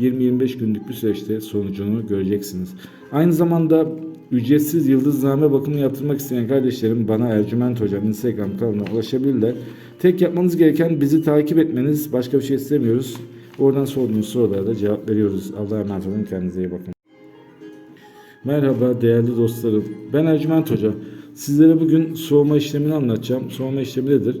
20-25 günlük bir süreçte sonucunu göreceksiniz. Aynı zamanda ücretsiz yıldızname bakımı yaptırmak isteyen kardeşlerim bana Ercüment Hocam Instagram kanalına ulaşabilirler. Tek yapmanız gereken bizi takip etmeniz. Başka bir şey istemiyoruz. Oradan sorduğunuz sorulara da cevap veriyoruz. Allah'a emanet olun. Kendinize iyi bakın. Merhaba değerli dostlarım. Ben Ercüment Hoca. Sizlere bugün soğuma işlemini anlatacağım. Soğuma işlemi nedir?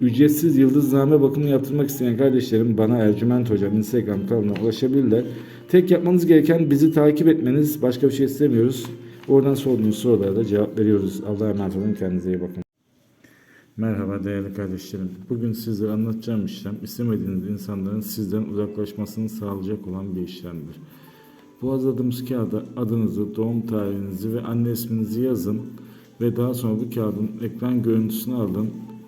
ücretsiz yıldızname bakımı yaptırmak isteyen kardeşlerim bana Ercüment Hocam Instagram kanalına ulaşabilirler. Tek yapmanız gereken bizi takip etmeniz. Başka bir şey istemiyoruz. Oradan sorduğunuz sorulara da cevap veriyoruz. Allah'a emanet olun. Kendinize iyi bakın. Merhaba değerli kardeşlerim. Bugün sizlere anlatacağım işlem istemediğiniz insanların sizden uzaklaşmasını sağlayacak olan bir işlemdir. Bu hazırladığımız kağıda adınızı, doğum tarihinizi ve anne isminizi yazın ve daha sonra bu kağıdın ekran görüntüsünü alın,